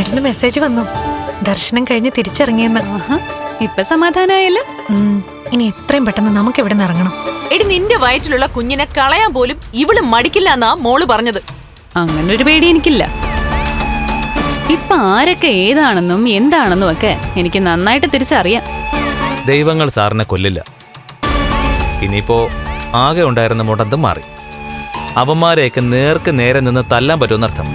മോഹനേട്ടന് message വന്നു. ദർശനം കഴിഞ്ഞ് തിരിച്ചിറങ്ങിയെന്ന്. ആഹാ, ഇപ്പൊ സമാധാനായല്ലോ. ഇനി എത്രയും പെട്ടെന്ന് നമുക്ക് ഇവിടെ നിന്ന് ഇറങ്ങണം. എടി നിന്റെ വയറ്റിലുള്ള കുഞ്ഞിനെ കളയാൻ പോലും ഇവൾ മടിക്കില്ല എന്നാ മോൾ പറഞ്ഞത്. അങ്ങനെ ഒരു പേടി എനിക്കില്ല. ഇപ്പൊ ആരൊക്കെ ഏതാണെന്നും എന്താണെന്നും ഒക്കെ എനിക്ക് നന്നായിട്ട് തിരിച്ചറിയാം. ദൈവങ്ങൾ സാറിനെ കൊല്ലില്ല. ഇനിയിപ്പോ ആകെ ഉണ്ടായിരുന്ന മുടന്തും മാറി. അവന്മാരെയൊക്കെ നേർക്ക് നേരെ നിന്ന് തല്ലാൻ പറ്റുമെന്നർത്ഥം.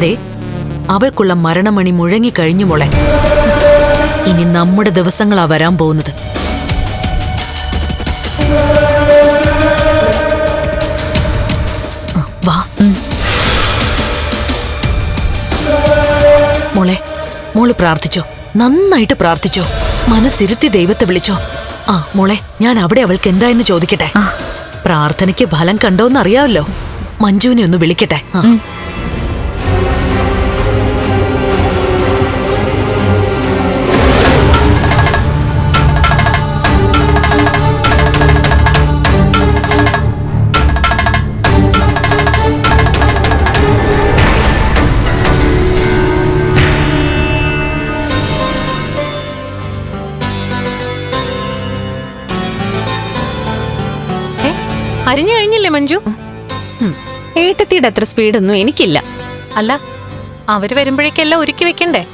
ദേ അവൾക്കുള്ള മരണമണി മുഴങ്ങിക്കഴിഞ്ഞു മോളെ. ഇനി നമ്മുടെ ദിവസങ്ങളാ വരാൻ പോകുന്നത്. വാ. മോളെ മോൾ പ്രാർത്ഥിച്ചോ. നന്നായിട്ട് പ്രാർത്ഥിച്ചോ. മനസ്സിരുത്തി ദൈവത്തെ വിളിച്ചോ. ആ മോളെ ഞാൻ അവിടെ അവൾക്ക് എന്തായെന്ന് ചോദിക്കട്ടെ. പ്രാർത്ഥനയ്ക്ക് ഫലം കണ്ടോന്ന് അറിയാമല്ലോ മഞ്ജുവിനെ ഒന്ന് വിളിക്കട്ടെ. ആ. അരിഞ്ഞു കഴിഞ്ഞില്ലേ മഞ്ജു. ഏട്ടത്തിയുടെ അത്ര സ്പീഡൊന്നും എനിക്കില്ല. അല്ല അവർ വരുമ്പോഴേക്കെല്ലാം ഒരുക്കി വെക്കണ്ടേ?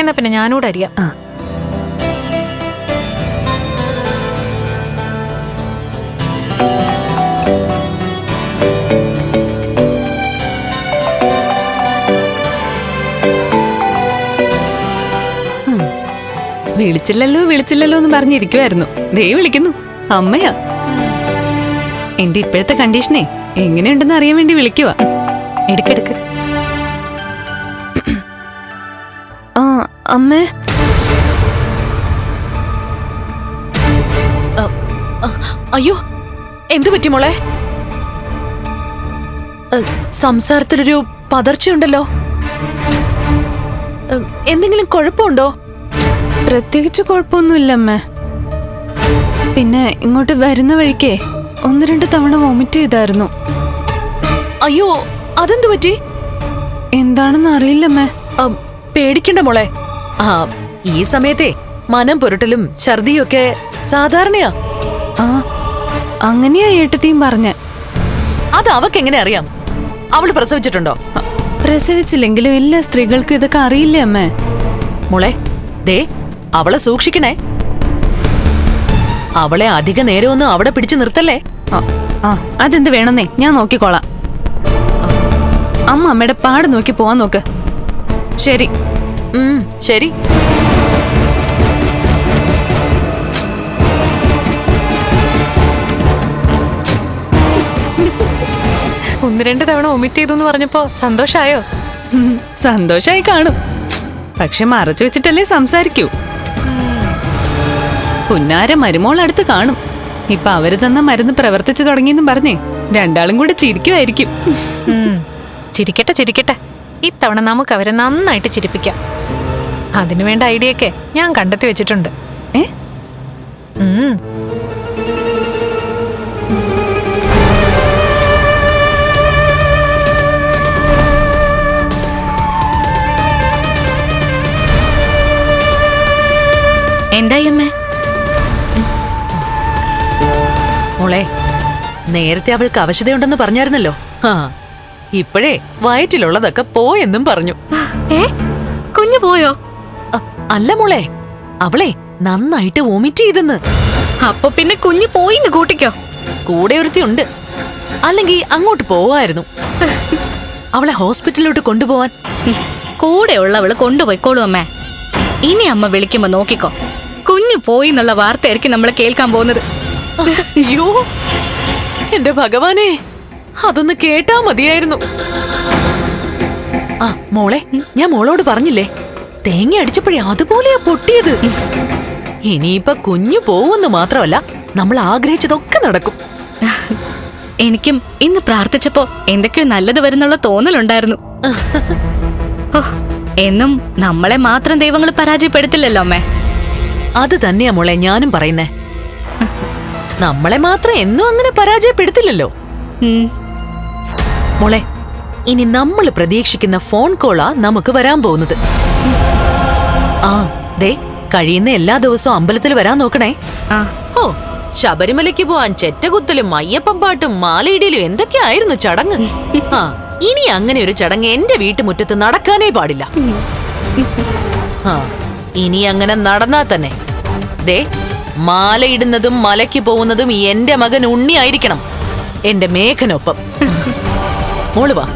എന്നാ പിന്നെ ഞാനൂടെ അറിയാം വിളിച്ചില്ലല്ലോ വിളിച്ചില്ലല്ലോ എന്ന് പറഞ്ഞിരിക്കുമായിരുന്നു ദേ വിളിക്കുന്നു. അമ്മയാ. എന്റെ ഇപ്പോഴത്തെ കണ്ടീഷനെ എങ്ങനെയുണ്ടെന്ന് അറിയാൻ വേണ്ടി വിളിക്കുക എടുക്കെടുക്ക്. ആ അമ്മേ. അ, അയ്യോ എന്തു പറ്റി മോളെ? സംസാരത്തിലൊരു പതർച്ചയുണ്ടല്ലോ. എന്തെങ്കിലും കുഴപ്പമുണ്ടോ? പ്രത്യേകിച്ച് കുഴപ്പമൊന്നുമില്ല അമ്മ. പിന്നെ ഇങ്ങോട്ട് വരുന്ന വഴിക്കേ ഒന്ന് രണ്ട് തവണ വോമിറ്റ് ചെയ്തായിരുന്നു. അയ്യോ അതെന്തു പറ്റി? എന്താണെന്ന് അറിയില്ലമ്മേ. പേടിക്കണ്ട മോളെ. ആ ഈ സമയത്തെ മനം പുരട്ടലും ഛർദിയും ഒക്കെ സാധാരണയാ. ആ അങ്ങനെയാ ഏട്ടത്തിയും പറഞ്ഞ. അത് അവക്ക് എങ്ങനെ അറിയാം? അവൾ പ്രസവിച്ചിട്ടുണ്ടോ? പ്രസവിച്ചില്ലെങ്കിലും എല്ലാ സ്ത്രീകൾക്കും ഇതൊക്കെ അറിയില്ലേ അമ്മേ? മോളെ ദേ അവളെ സൂക്ഷിക്കണേ. അവളെ അധിക നേരമൊന്നും അവിടെ പിടിച്ചു നിർത്തല്ലേ? ആ, അതെന്ത് വേണമെന്നേ? ഞാൻ നോക്കിക്കോളാം. അമ്മ അമ്മയുടെ പാട് നോക്കി പോവാൻ നോക്ക്. ശരി. ശരി. ഒന്ന് രണ്ട് തവണ ഒമിറ്റ് ചെയ്തു എന്ന് പറഞ്ഞപ്പോ സന്തോഷായോ? സന്തോഷായി കാണും. പക്ഷെ മറച്ചു വെച്ചിട്ടല്ലേ സംസാരിക്കൂ. പുന്നാര മരുമോൾ അടുത്ത് കാണും. ഇപ്പൊ അവർ തന്ന മരുന്ന് പ്രവർത്തിച്ചു തുടങ്ങിയെന്നും പറഞ്ഞേ രണ്ടാളും കൂടെ ചിരിക്കുമായിരിക്കും ചിരിക്കട്ടെ ചിരിക്കട്ടെ. ഇത്തവണ നമുക്ക് അവരെ നന്നായിട്ട് ചിരിപ്പിക്കാം. അതിനുവേണ്ട ഐഡിയ ഒക്കെ ഞാൻ കണ്ടെത്തി വെച്ചിട്ടുണ്ട്. ഏ? എന്തായി അമ്മേ? മോളെ നേരത്തെ അവൾക്ക് അവശതയുണ്ടെന്ന് പറഞ്ഞായിരുന്നല്ലോ. ആ ഇപ്പോഴേ വയറ്റിലുള്ളതൊക്കെ പോയെന്നും പറഞ്ഞു. ഏ കുഞ്ഞു പോയോ? അല്ല മോളെ അവളെ നന്നായിട്ട് വോമിറ്റ് ചെയ്തെന്ന്. അപ്പൊ പിന്നെ കുഞ്ഞു പോയിന്ന് കൂട്ടിക്കോ. കൂടെ ഒരുത്തി ഉണ്ട് അല്ലെങ്കിൽ അങ്ങോട്ട് പോവായിരുന്നു. അവളെ ഹോസ്പിറ്റലിലോട്ട് കൊണ്ടുപോവാൻ. കൂടെയുള്ളവൾ കൊണ്ടുപോയിക്കോളൂ അമ്മേ. ഇനി അമ്മ വിളിക്കുമ്പോ നോക്കിക്കോ. കുഞ്ഞു പോയി എന്നുള്ള വാർത്തയായിരിക്കും നമ്മൾ കേൾക്കാൻ പോകുന്നത്. അയ്യോ എന്റെ ഭഗവാനെ അതൊന്ന് കേട്ടാ മതിയായിരുന്നു. ആ മോളെ ഞാൻ മോളോട് പറഞ്ഞില്ലേ തേങ്ങ അടിച്ചപ്പോഴേ അതുപോലെയാ പൊട്ടിയത്. ഇനിയിപ്പൊ കുഞ്ഞു പോവെന്ന് മാത്രമല്ല നമ്മൾ ആഗ്രഹിച്ചതൊക്കെ നടക്കും. എനിക്കും ഇന്ന് പ്രാർത്ഥിച്ചപ്പോ എന്തൊക്കെയോ നല്ലത് വരുന്നുള്ള തോന്നലുണ്ടായിരുന്നു. എന്നും നമ്മളെ മാത്രം ദൈവങ്ങൾ പരാജയപ്പെടുത്തില്ലല്ലോ അമ്മേ. അത് തന്നെയാ മോളെ ഞാനും പറയുന്നേ. നമ്മളെ മാത്രം എന്നും അങ്ങനെ പരാജയപ്പെടുത്തില്ലല്ലോ. മോളെ ഇനി നമ്മൾ പ്രതീക്ഷിക്കുന്ന ഫോൺ കോളാ നമുക്ക് വരാൻ പോകുന്നത്. ആ ദേ കഴിയുന്ന എല്ലാ ദിവസവും അമ്പലത്തിൽ വരാൻ നോക്കണേ. ഓ ശബരിമലയ്ക്ക് പോവാൻ ചെറ്റകുത്തലും അയ്യപ്പം പാട്ടും മാലയിടയിലും എന്തൊക്കെയായിരുന്നു ചടങ്ങ്? ആ ഇനി അങ്ങനെ ഒരു ചടങ്ങ് എന്റെ വീട്ടുമുറ്റത്ത് നടക്കാനേ പാടില്ല. ആ ഇനി അങ്ങനെ നടന്നാ തന്നെ. ദേ മാലയിടുന്നതും മലയ്ക്ക് പോകുന്നതും എന്റെ മകൻ ഉണ്ണിയായിരിക്കണം എന്റെ മേഘനൊപ്പം. മോൾ വാ.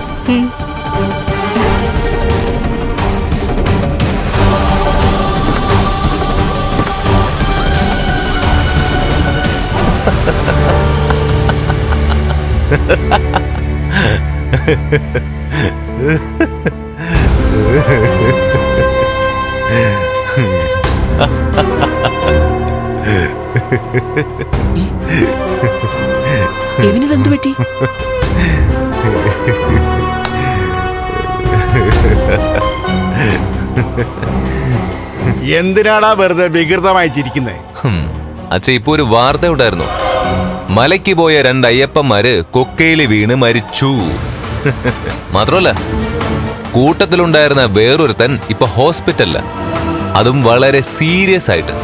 ha എവിനിതെന്തു എന്തിനാടാ വെറുതെ വികൃതമായി ചിരിക്കുന്നത്. അച്ഛ ഇപ്പൊ ഒരു വാർത്ത ഉണ്ടായിരുന്നു. മലയ്ക്ക് പോയ രണ്ട് അയ്യപ്പന്മാര് കൊക്കയിൽ വീണ് മരിച്ചു. മാത്രമല്ല കൂട്ടത്തിലുണ്ടായിരുന്ന വേറൊരുത്തൻ ഇപ്പൊ ഹോസ്പിറ്റലിൽ. അതും വളരെ സീരിയസ് ആയിട്ട്.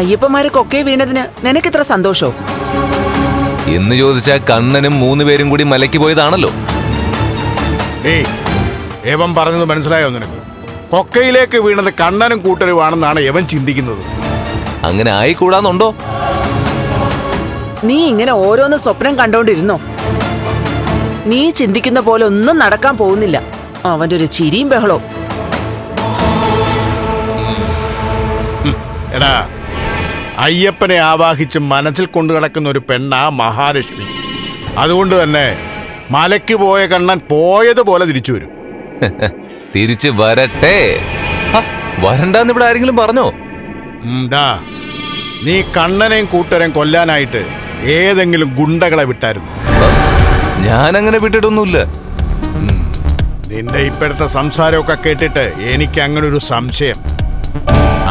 അയ്യപ്പന്മാര് കൊക്കെ വീണതിന് നിനക്കിത്ര സന്തോഷോ? എന്ന് ചോദിച്ചാൽ കണ്ണനും മൂന്ന് പേരും കൂടി മലയ്ക്ക് പോയതാണല്ലോ. ഏയ് പറഞ്ഞത് മനസ്സിലായോ നിനക്ക്? കൊക്കയിലേക്ക് വീണത് കണ്ണനും കൂട്ടരുമാണെന്നാണ് യവൻ ചിന്തിക്കുന്നത്. അങ്ങനെ ആയിക്കൂടാന്നുണ്ടോ? നീ ഇങ്ങനെ ഓരോന്ന് സ്വപ്നം കണ്ടോണ്ടിരുന്നോ? നീ ചിന്തിക്കുന്ന പോലെ ഒന്നും നടക്കാൻ പോകുന്നില്ല. അവന്റെ ഒരു ചിരിയും ബഹളവും. എടാ അയ്യപ്പനെ ആവാഹിച്ച് മനസ്സിൽ കൊണ്ടു കിടക്കുന്ന ഒരു പെണ്ണാ മഹാലക്ഷ്മി. അതുകൊണ്ട് തന്നെ മലയ്ക്ക് പോയ കണ്ണൻ പോയതുപോലെ തിരിച്ചു വരും. തിരിച്ച് വരട്ടെ. വരണ്ടെന്ന് ഇവിടെ ആരെങ്കിലും പറഞ്ഞോ? നീ കണ്ണനെയും കൂട്ടരെയും കൊല്ലാനായിട്ട് ഏതെങ്കിലും ഗുണ്ടകളെ വിട്ടായിരുന്നു. ഞാൻ ഞാനങ്ങനെ വിട്ടിട്ടൊന്നുമില്ല. നിന്റെ ഇപ്പോഴത്തെ സംസാരമൊക്കെ കേട്ടിട്ട് എനിക്ക് അങ്ങനെ ഒരു സംശയം.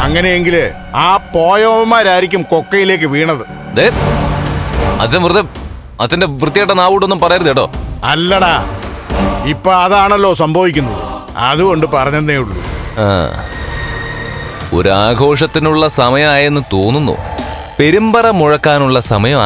അങ്ങനെയെങ്കിൽ ആ പോയവന്മാരായിരിക്കും കൊക്കയിലേക്ക് വീണത്. അച്ഛൻ വെറുതെ അച്ഛന്റെ വൃത്തിയായിട്ട നാവൂട്ടൊന്നും പറയരുത് കേട്ടോ. അല്ലടാ ഇപ്പൊ അതാണല്ലോ സംഭവിക്കുന്നത്. അതുകൊണ്ട് പറഞ്ഞതേ ഉള്ളൂ. ഒരാഘോഷത്തിനുള്ള സമയമായെന്ന് തോന്നുന്നു. പെരുമ്പറ മുഴക്കാനുള്ള സമയം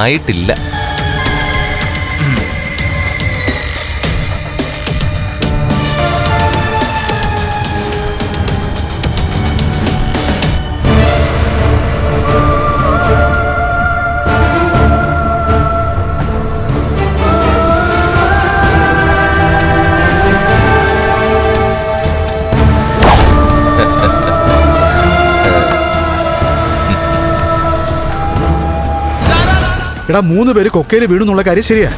എടാ മൂന്ന് പേര് കൊക്കയിൽ വീണെന്നുള്ള കാര്യം ശരിയാ.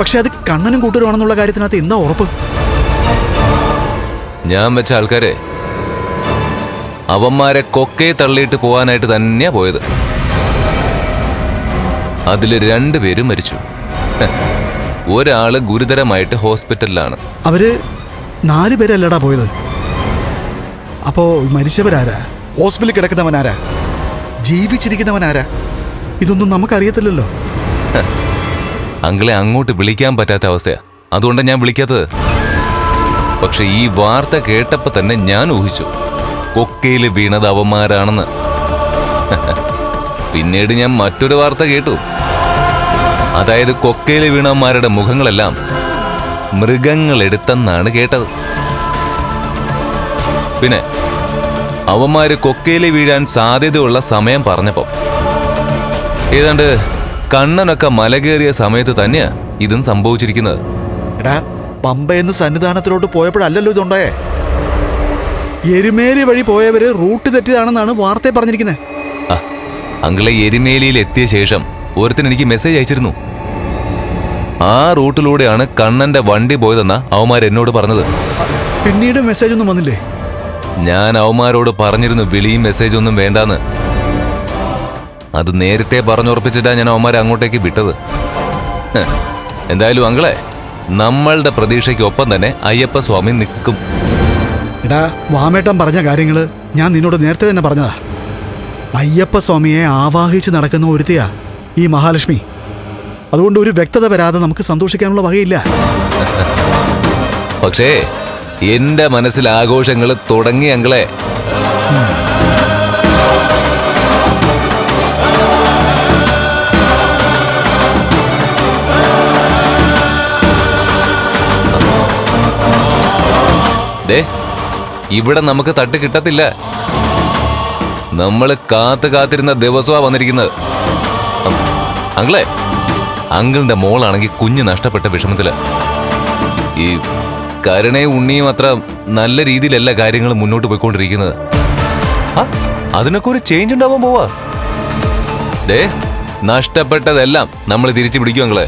പക്ഷെ അത് കണ്ണനും കൂട്ടരുവാണെന്നുള്ള കാര്യത്തിനകത്ത് എന്താ ഉറപ്പ്? ഞാൻ വെച്ച ആൾക്കാരെ അവന്മാരെ കൊക്കയെ തള്ളിയിട്ട് പോവാനായിട്ട് തന്നെയാ പോയത്. അതിൽ രണ്ടുപേരും മരിച്ചു. ഒരാൾ ഗുരുതരമായിട്ട് ഹോസ്പിറ്റലിലാണ്. അവർ നാല് പേരല്ലടാ പോയത്. അപ്പോ മരിച്ചവരാരാ? ഹോസ്പിറ്റലിൽ കിടക്കുന്നവനാരാ? ജീവിച്ചിരിക്കുന്നവനാരാ? ഇതൊന്നും നമുക്കറിയത്തില്ലല്ലോ. അങ്കിളെ അങ്ങോട്ട് വിളിക്കാൻ പറ്റാത്ത അവസ്ഥയാ. അതുകൊണ്ടാണ് ഞാൻ വിളിക്കാത്തത്. പക്ഷെ ഈ വാർത്ത കേട്ടപ്പോ തന്നെ ഞാൻ ഊഹിച്ചു. കൊക്കയിൽ വീണത് അവന്മാരാണെന്ന്. പിന്നീട് ഞാൻ മറ്റൊരു വാർത്ത കേട്ടു. അതായത് കൊക്കയിൽ വീണവന്മാരുടെ മുഖങ്ങളെല്ലാം മൃഗങ്ങൾ എടുത്തെന്നാണ് കേട്ടത്. പിന്നെ അവന്മാര് കൊക്കയിൽ വീഴാൻ സാധ്യതയുള്ള സമയം പറഞ്ഞപ്പോ ഏതാണ്ട് കണ്ണനൊക്കെ മലകേറിയ സമയത്ത് തന്നെയാ ഇതും സംഭവിച്ചിരിക്കുന്നത്. എടാ പമ്പയെന്ന് സന്നിധാനത്തിലോട്ട് പോയപ്പോഴല്ലല്ലോ ഇതുണ്ടായേ? എരുമേലി വഴി പോയവര് റൂട്ട് തെറ്റിയതാണെന്നാണ് വാർത്ത പറഞ്ഞിരിക്കുന്നത്. അങ്കിളെ എരിമേലിയിൽ എത്തിയ ശേഷം ഒരുത്തൻ എനിക്ക് മെസ്സേജ് അയച്ചിരുന്നു. ആ റൂട്ടിലൂടെയാണ് കണ്ണന്റെ വണ്ടി പോയതെന്ന അവന്മാർ എന്നോട് പറഞ്ഞത്. പിന്നീട് മെസ്സേജ് ഒന്നും വന്നില്ലേ? ഞാൻ അവന്മാരോട് പറഞ്ഞിരുന്നു വിളിയും മെസ്സേജ് ഒന്നും വേണ്ടാന്ന്. അത് നേരത്തെ പറഞ്ഞുറപ്പിച്ചിട്ടാ ഞാൻ അവന്മാരെ അങ്ങോട്ടേക്ക് വിട്ടത്. എന്തായാലും അങ്കളെ നമ്മളുടെ പ്രതീക്ഷയ്ക്കൊപ്പം തന്നെ അയ്യപ്പ സ്വാമി നിൽക്കും. എടാ വാമേട്ടൻ പറഞ്ഞ കാര്യങ്ങൾ ഞാൻ നിന്നോട് നേരത്തെ തന്നെ പറഞ്ഞതാ. അയ്യപ്പ സ്വാമിയെ ആവാഹിച്ച് നടക്കുന്ന ഒരുത്തിയാ ഈ മഹാലക്ഷ്മി. അതുകൊണ്ട് ഒരു വ്യക്തത വരാതെ നമുക്ക് സന്തോഷിക്കാനുള്ള വകയില്ല. പക്ഷേ എന്റെ മനസ്സിൽ ആഘോഷങ്ങൾ തുടങ്ങി അങ്ങളെ ദേ ഇവിടെ നമുക്ക് തട്ട് കിട്ടത്തില്ല. നമ്മൾ കാത്തു കാത്തിരുന്ന ദിവസമാ വന്നിരിക്കുന്നത്. അങ്കിളെ അങ്കിളിന്റെ മോളാണെങ്കിൽ കുഞ്ഞ് നഷ്ടപ്പെട്ട വിഷമത്തിൽ. ഈ കരുണയും ഉണ്ണിയും അത്ര നല്ല രീതിയിലല്ല കാര്യങ്ങൾ മുന്നോട്ട് പോയിക്കൊണ്ടിരിക്കുന്നത്. അതിനൊക്കെ ഒരു ചേഞ്ച് ഉണ്ടാവാൻ പോവാ. ദേ നഷ്ടപ്പെട്ടതെല്ലാം നമ്മൾ തിരിച്ചു പിടിക്കും അങ്ങളെ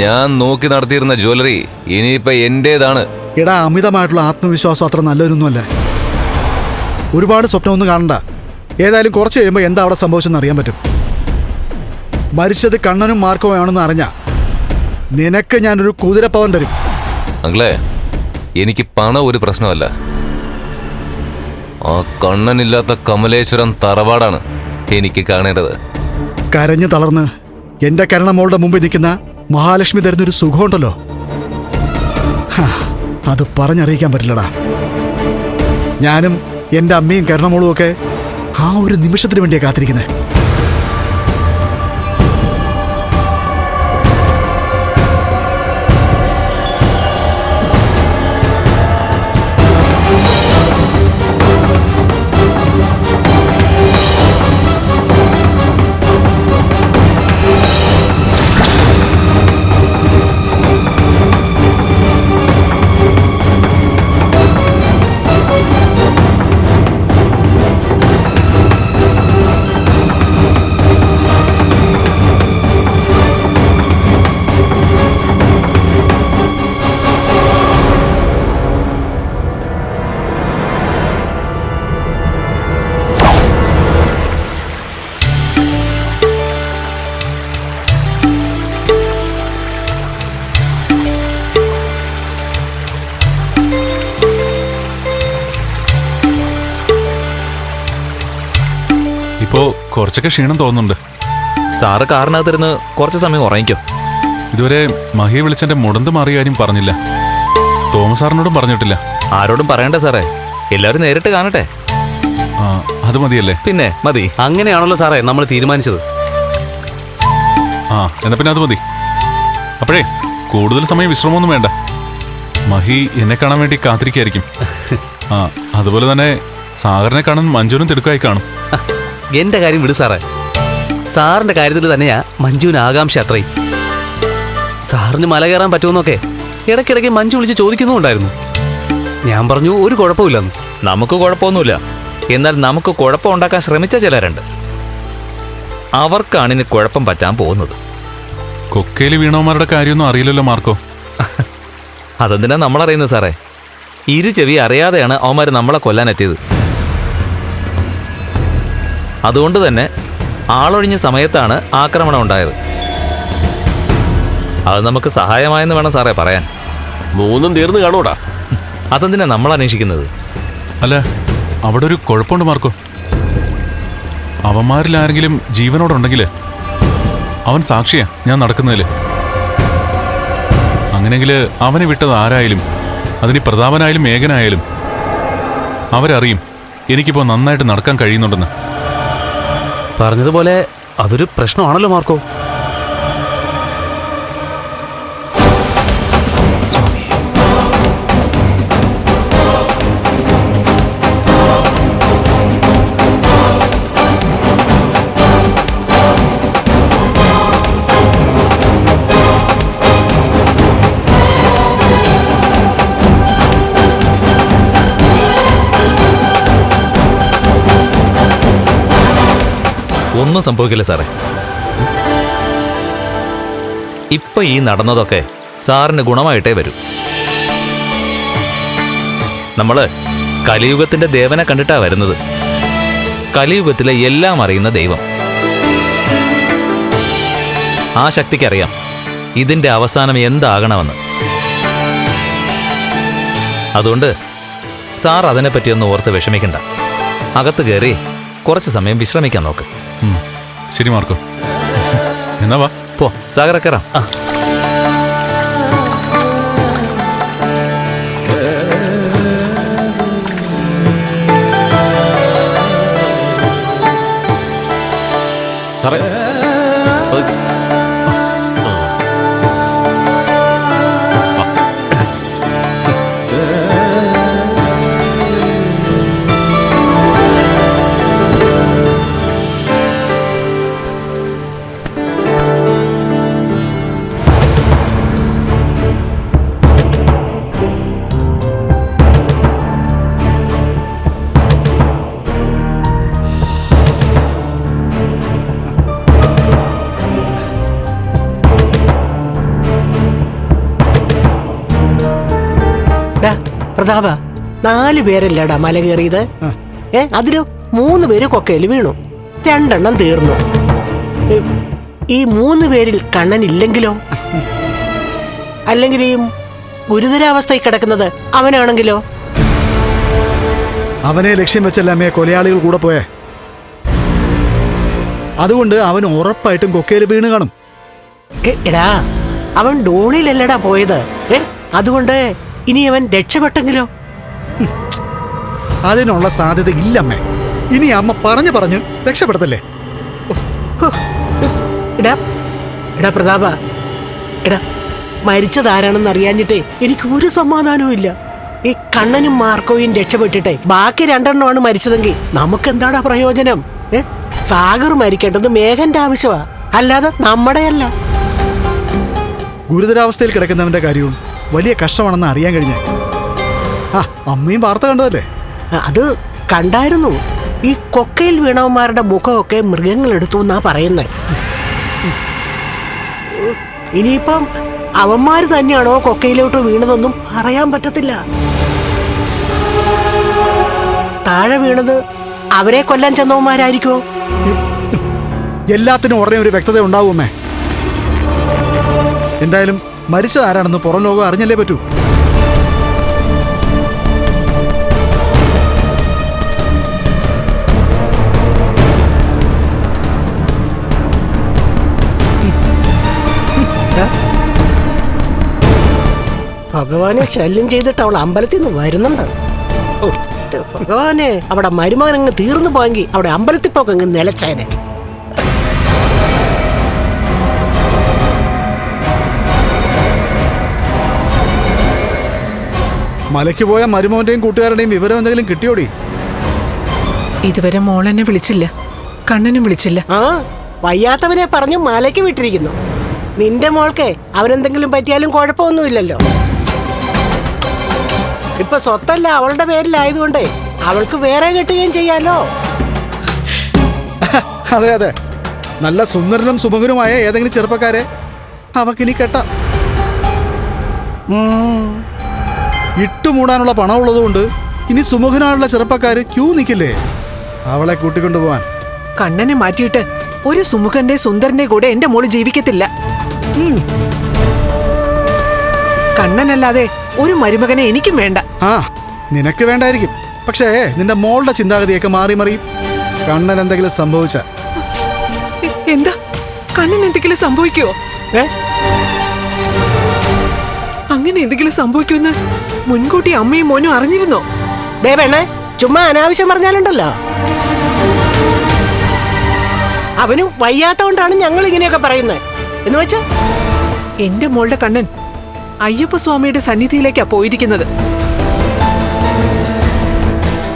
ഞാൻ നോക്കി നടത്തിയിരുന്ന ജ്വല്ലറി ഇനിയിപ്പോ എന്റേതാണ്. എടാ അമിതമായിട്ടുള്ള ആത്മവിശ്വാസം അത്ര നല്ലൊരൊന്നുമല്ല. ഒരുപാട് സ്വപ്നമൊന്നും കാണണ്ട. ഏതായാലും കുറച്ച് കഴിയുമ്പോൾ എന്താ അവിടെ സംഭവിച്ചെന്ന് അറിയാൻ പറ്റും. മരിച്ചത് കണ്ണനും മാർക്കോയാണെന്ന് ആണെന്ന് അറിഞ്ഞ നിനക്ക് ഞാനൊരു കുതിരപ്പവൻ തരും. അങ്ങളെ എനിക്ക് പണം ഒരു പ്രശ്നമല്ല. ആ കണ്ണനില്ലാത്ത കമലേശ്വരം തറവാടാണ് എനിക്ക് കാണേണ്ടത്. കരഞ്ഞു തളർന്ന് എന്റെ കരണമോളുടെ മുമ്പിൽ നിൽക്കുന്ന മഹാലക്ഷ്മി തരുന്നൊരു സുഖമുണ്ടല്ലോ. ഹാ, അത് പറഞ്ഞറിയിക്കാൻ പറ്റില്ലടാ. ഞാനും എന്റെ അമ്മയും കരണമോളും ഒക്കെ ആ ഒരു നിമിഷത്തിന് വേണ്ടിയാണ് കാത്തിരിക്കുന്നത് കുറച്ചൊക്കെ ക്ഷീണം തോന്നുന്നുണ്ട്. സാറ് കാറിനകത്തിരുന്ന് കുറച്ച് സമയം ഉറങ്ങിക്കോ. ഇതുവരെ മഹിയെ വിളിച്ചെന്റെ മുടന്ത് മാറിയ കാര്യം പറഞ്ഞില്ല. തോമസ് സാറിനോടും പറഞ്ഞിട്ടില്ല. ആരോടും പറയണ്ട സാറേ. എല്ലാവരും നേരിട്ട് കാണട്ടെ. ആ അത് മതിയല്ലേ? പിന്നെ മതി. അങ്ങനെയാണല്ലോ സാറേ നമ്മൾ തീരുമാനിച്ചത്. ആ എന്നാ പിന്നെ അത് മതി. അപ്പോഴേ കൂടുതൽ സമയം വിശ്രമമൊന്നും വേണ്ട. മഹി എന്നെ കാണാൻ വേണ്ടി കാത്തിരിക്കായിരിക്കും. ആ അതുപോലെ തന്നെ സാഗറിനെ കാണാൻ മഞ്ജുനും തിടുക്കമായി കാണും. എന്റെ കാര്യം വിട് സാറേ. സാറിന്റെ കാര്യത്തിൽ തന്നെയാ മഞ്ജുവിന് ആകാംക്ഷ അത്രയും. സാറിന് മല കയറാൻ പറ്റുമെന്നൊക്കെ ഇടയ്ക്കിടയ്ക്ക് മഞ്ജു വിളിച്ച് ചോദിക്കുന്നുണ്ടായിരുന്നു ഞാൻ പറഞ്ഞു ഒരു കുഴപ്പമില്ലെന്ന്. നമുക്ക് കുഴപ്പമൊന്നുമില്ല. എന്നാൽ നമുക്ക് കുഴപ്പം ഉണ്ടാക്കാൻ ശ്രമിച്ച ചിലരുണ്ട്. അവർക്കാണ് ഇനി കുഴപ്പം പറ്റാൻ പോകുന്നത്. കൊക്കയിൽ വീണവന്മാരുടെ കാര്യമൊന്നും അറിയില്ലല്ലോ മാർക്കോ. അതെന്തിനാ നമ്മളറിയുന്നത് സാറേ? ഇരു ചെവി അറിയാതെയാണ് അവന്മാർ നമ്മളെ കൊല്ലാനെത്തിയത്. അതുകൊണ്ട് തന്നെ ആളൊഴിഞ്ഞ സമയത്താണ് ആക്രമണം ഉണ്ടായത്. അത് നമുക്ക് സഹായമായെന്ന് വേണം സാറേ പറയാൻ. മൂന്നും തീർന്നു കാണൂടാ. അതെന്തിനാ നമ്മൾ അന്വേഷിക്കുന്നത്? അല്ല അവിടെ ഒരു കുഴപ്പമുണ്ട് മാർക്കോ. അവന്മാരിൽ ആരെങ്കിലും ജീവനോടുണ്ടെങ്കിൽ അവൻ സാക്ഷിയാ ഞാൻ നടക്കുന്നതിൽ അങ്ങനെങ്കിൽ അവനെ വിട്ടത് ആരായാലും അതിന് പ്രതാപനായാലും മേഘനായാലും അവരറിയും എനിക്കിപ്പോൾ നന്നായിട്ട് നടക്കാൻ കഴിയുന്നുണ്ടെന്ന്. പറഞ്ഞതുപോലെ അതൊരു പ്രശ്നമാണല്ലോ മാർക്കോ. ഒന്നും സംഭവിക്കില്ല സാറേ. ഇപ്പൊ ഈ നടന്നതൊക്കെ സാറിന് ഗുണമായിട്ടേ വരൂ. നമ്മൾ കലിയുഗത്തിന്റെ ദേവനെ കണ്ടിട്ടാ വരുന്നത്. കലിയുഗത്തിലെ എല്ലാം അറിയുന്ന ദൈവം. ആ ശക്തിക്കറിയാം ഇതിന്റെ അവസാനം എന്താകണമെന്ന്. അതുകൊണ്ട് സാർ അതിനെപ്പറ്റിയൊന്നും ഓർത്ത് വിഷമിക്കണ്ട. അകത്ത് കയറി കുറച്ച് സമയം വിശ്രമിക്കാൻ നോക്ക്. ശരി മാർക്കോ. എന്നാ വാ. പോ സാഗര നാല് പേരല്ലേടാ മല കയറിയത്. ഏ അതിൽ മൂന്ന് പേര് കൊക്കയിൽ വീണു. രണ്ടെണ്ണം തീർന്നു. ഈ മൂന്ന് പേരിൽ കണ്ണൻ ഇല്ലെങ്കിലോ? അല്ലെങ്കിൽ ഈ ഗുരുതരാവസ്ഥയിൽ കിടക്കുന്നത് അവനാണെങ്കിലോ? അവനെ ലക്ഷ്യം വെച്ചല്ല അമ്മയെ കൊലയാളികൾ കൂടെ പോയേ. അതുകൊണ്ട് അവൻ ഉറപ്പായിട്ടും കൊക്കയിൽ വീണ് കാണും. എടാ അവൻ ഡോണിയിലല്ലടാ പോയത്. ഏ അതുകൊണ്ട് ഇനി അവൻ രക്ഷപ്പെട്ടെങ്കിലോ? അതിനുള്ള സാധ്യത ഇല്ലമ്മേ. ഇനി അമ്മ പറഞ്ഞു പറഞ്ഞു രക്ഷപ്പെടുത്തല്ലേ? എടാ എടാ പ്രതാപ എടാ മരിച്ചതാരാണെന്ന് അറിയാഞ്ഞിട്ടേ എനിക്ക് ഒരു സമാധാനവും ഇല്ല. ഈ കണ്ണനും മാർക്കോയും രക്ഷപ്പെട്ടിട്ടെ ബാക്കി രണ്ടെണ്ണമാണ് മരിച്ചതെങ്കിൽ നമുക്ക് എന്താടാ പ്രയോജനം? ഏ? സാഗർ മരിക്കേണ്ടത് മേഘന്റെ ആവശ്യമാ അല്ലാതെ നമ്മുടെയല്ല. ഗുരുതരാവസ്ഥയിൽ കിടക്കുന്നവന്റെ കാര്യവും വലിയ കഷ്ടമാണെന്ന് അറിയാൻ കഴിഞ്ഞേ. ആ അമ്മയും വാർത്ത കണ്ടതല്ലേ? അത് കണ്ടായിരുന്നു. ഈ കൊക്കയിൽ വീണവന്മാരുടെ മുഖമൊക്കെ മൃഗങ്ങൾ എടുത്തു എന്നാ പറയുന്നത് ഇനിയിപ്പം അവന്മാര് തന്നെയാണോ കൊക്കയിലോട്ട് വീണതൊന്നും പറയാൻ പറ്റത്തില്ല. താഴെ വീണത് അവരെ കൊല്ലാൻ ചെന്നവന്മാരായിരിക്കോ? എല്ലാത്തിനും ഉടനെ ഒരു വ്യക്തത ഉണ്ടാവുമേ. എന്തായാലും മരിച്ചത് ആരാണെന്ന് പുറം ലോകം അറിഞ്ഞല്ലേ പറ്റൂ. ഭഗവാനെ ശല്യം ചെയ്തിട്ട് അവൾ അമ്പലത്തിൽ നിന്ന് വരുന്നുണ്ട്. ഓ, ഭഗവാനെ അവിടെ മരുമകൻ അങ്ങ് തീർന്നു പോയെങ്കിൽ അവിടെ അമ്പലത്തിൽ പോക്ക് അങ്ങ് നിലച്ചേനെ മലയ്ക്ക് പോയ മരുമോന്റെയും കൂട്ടുകാരുടെയും വിവരം എന്തെങ്കിലും കിട്ടിയോടി? ഇതുവരെ മോളെന്നെ വിളിച്ചില്ല. കണ്ണനും വിളിച്ചില്ല. ആ വയ്യാത്തവനെ പറഞ്ഞു മലയ്ക്ക് വിട്ടിരിക്കുന്നു. നിന്റെ മോൾക്ക് അവരെന്തെങ്കിലും പറ്റിയാലും കുഴപ്പമൊന്നുമില്ലല്ലോ. ഇപ്പൊ സ്വത്തല്ല അവളുടെ പേരിലായതുകൊണ്ടേ അവൾക്ക് വേറെ കെട്ടുകയും ചെയ്യാലോ? അതെ അതെ. നല്ല സുന്ദരനും സുമുഖനുമായ ഏതെങ്കിലും ചെറുപ്പക്കാരെ അവക്കിനി കെട്ടാം. ഇട്ടുമൂടാനുള്ള പണമുള്ളതുകൊണ്ട് ഇനി സുമുഖനായുള്ള ചെറുപ്പക്കാര് ക്യൂ നിൽക്കില്ലേ അവളെ കൂട്ടിക്കൊണ്ടു പോവാൻ. കണ്ണനെ മാറ്റിയിട്ട് ഒരു സുമുഖന്റെ സുന്ദരന്റെ കൂടെ എന്റെ മോൾ ജീവിക്കത്തില്ല. കണ്ണനല്ലാതെ ഒരു മരുമകനെ എനിക്കും വേണ്ട. ആ നിനക്ക് വേണ്ടായിരിക്കും. പക്ഷേ നിന്റെ മോളുടെ ചിന്താഗതിയൊക്കെ മാറി മറിയും കണ്ണൻ എന്തെങ്കിലും സംഭവിച്ച? എന്താ? കണ്ണൻ എന്തെങ്കിലും സംഭവിക്കുവോ? ഏ? അങ്ങനെ എന്തെങ്കിലും സംഭവിക്കുമെന്ന് മുൻകൂട്ടി അമ്മയും മോനും അറിഞ്ഞിരുന്നോ? ദേ പെണ്ണേ ചുമ്മാ അനാവശ്യം പറഞ്ഞാലുണ്ടല്ലോ. അവനും വയ്യാത്തോണ്ടാണ് ഞങ്ങൾ ഇങ്ങനെയൊക്കെ പറയുന്നത്. എന്ന് വെച്ചാ? എന്റെ മോളുടെ കണ്ണൻ അയ്യപ്പ സ്വാമിയുടെ സന്നിധിയിലേക്കാ പോയിരിക്കുന്നത്.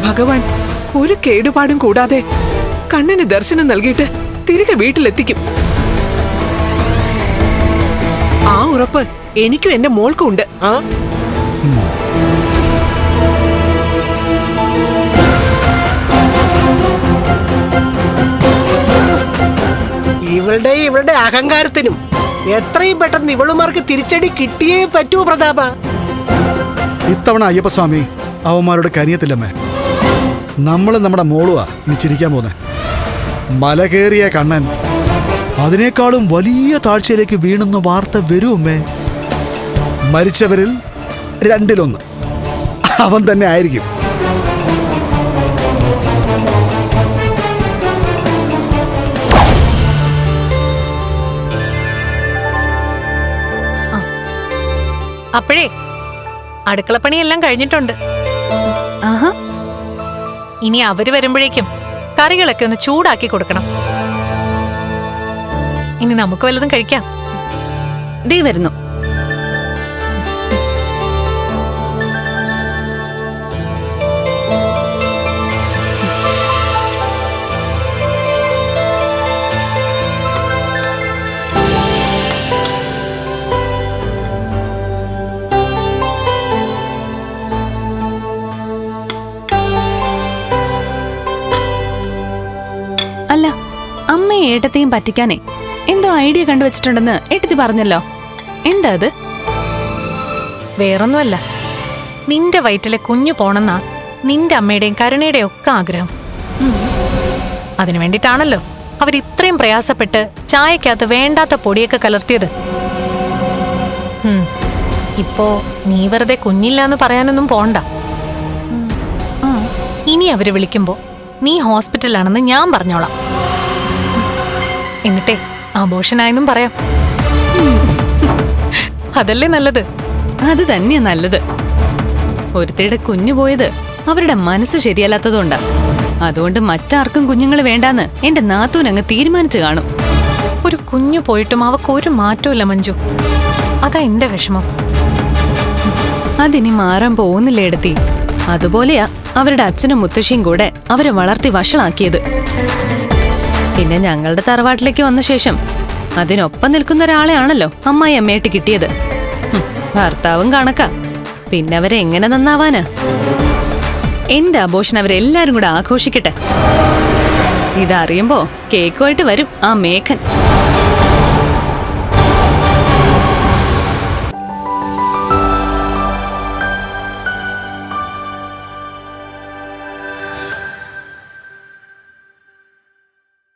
ഭഗവാൻ ഒരു കേടുപാടും കൂടാതെ കണ്ണന് ദർശനം നൽകിയിട്ട് തിരികെ വീട്ടിലെത്തിക്കും. ആ ഉറപ്പ് എനിക്കും എന്റെ മോൾക്കും ഉണ്ട്. ഇവളുടെ ഇവളുടെ അഹങ്കാരത്തിനും എത്രയും പെട്ടെന്ന് ഇവളുമാർക്ക് തിരിച്ചടി കിട്ടിയേ പറ്റൂ പ്രതാപ. ഇത്തവണ അയ്യപ്പസ്വാമി അവന്മാരോട് കനിയത്തില്ലമ്മേ. നമ്മൾ നമ്മുടെ മോളുവാ ഇനി ചിരിക്കാൻ പോന്നെ മല കയറിയ കണ്ണൻ അതിനേക്കാളും വലിയ താഴ്ചയിലേക്ക് വീണെന്ന വാർത്ത വരുമേ മരിച്ചവരിൽ രണ്ടിലൊന്ന്. അവൻ തന്നെ ആയിരിക്കും. അപ്പോഴേ അടുക്കളപ്പണിയെല്ലാം കഴിഞ്ഞിട്ടുണ്ട്. ആഹാ. ഇനി അവർ വരുമ്പോഴേക്കും കറികളൊക്കെ ഒന്ന് ചൂടാക്കി കൊടുക്കണം. ഇനി നമുക്ക് വല്ലതും കഴിക്കാം. ദേ വരുന്നു. ഏട്ടത്തെയും പറ്റിക്കാനേ. എന്തോ ഐഡിയ കണ്ടുവച്ചിട്ടുണ്ടെന്ന് ഏട്ടത്തി പറഞ്ഞല്ലോ. എന്താ അത്? വേറൊന്നുമല്ല. നിന്റെ വയറ്റിലെ കുഞ്ഞു പോണെന്നാ നിന്റെ അമ്മയുടെയും കരുണയുടെയും ഒക്കെ ആഗ്രഹം. അതിനു വേണ്ടിട്ടാണല്ലോ അവർ ഇത്രയും പ്രയാസപ്പെട്ട് ചായക്കകത്ത് വേണ്ടാത്ത പൊടിയൊക്കെ കലർത്തിയത്. ഇപ്പോ നീ വെറുതെ കുഞ്ഞില്ലാന്ന് പറയാനൊന്നും പോണ്ട. ഇനി അവർ വിളിക്കുമ്പോ നീ ഹോസ്പിറ്റലാണെന്ന് ഞാൻ പറഞ്ഞോളാം. എന്നിട്ടേ ആഘോഷനായെന്നും പറയാം. അതല്ലേ നല്ലത്? അത് തന്നെയാ നല്ലത്. ഒരുത്തയുടെ കുഞ്ഞു പോയത് അവരുടെ മനസ്സ് ശരിയല്ലാത്തതുകൊണ്ടാ. അതുകൊണ്ട് മറ്റാർക്കും കുഞ്ഞുങ്ങൾ വേണ്ടാന്ന് എന്റെ നാത്തൂൻ അങ്ങ് തീരുമാനിച്ചു കാണും. ഒരു കുഞ്ഞു പോയിട്ടും അവക്ക് ഒരു മാറ്റമില്ല മഞ്ജു. അതാ എന്റെ വിഷമം. അതിനി മാറാൻ പോകുന്നില്ല എടുത്തി? അതുപോലെയാ അവരുടെ അച്ഛനും മുത്തശ്ശിയും കൂടെ അവരെ വളർത്തി വഷളാക്കിയത്. പിന്നെ ഞങ്ങളുടെ തറവാട്ടിലേക്ക് വന്ന ശേഷം അതിനൊപ്പം നിൽക്കുന്ന ഒരാളെയാണല്ലോ അമ്മായി അമ്മയായിട്ട് കിട്ടിയത്. ഭർത്താവും കണക്കാ. പിന്നെ അവരെ എങ്ങനെ നന്നാവാനാ? എന്റെ ആഘോഷൻ അവരെല്ലാരും കൂടെ ആഘോഷിക്കട്ടെ. ഇതറിയുമ്പോ കേക്കുമായിട്ട് വരും ആ മേഘൻ.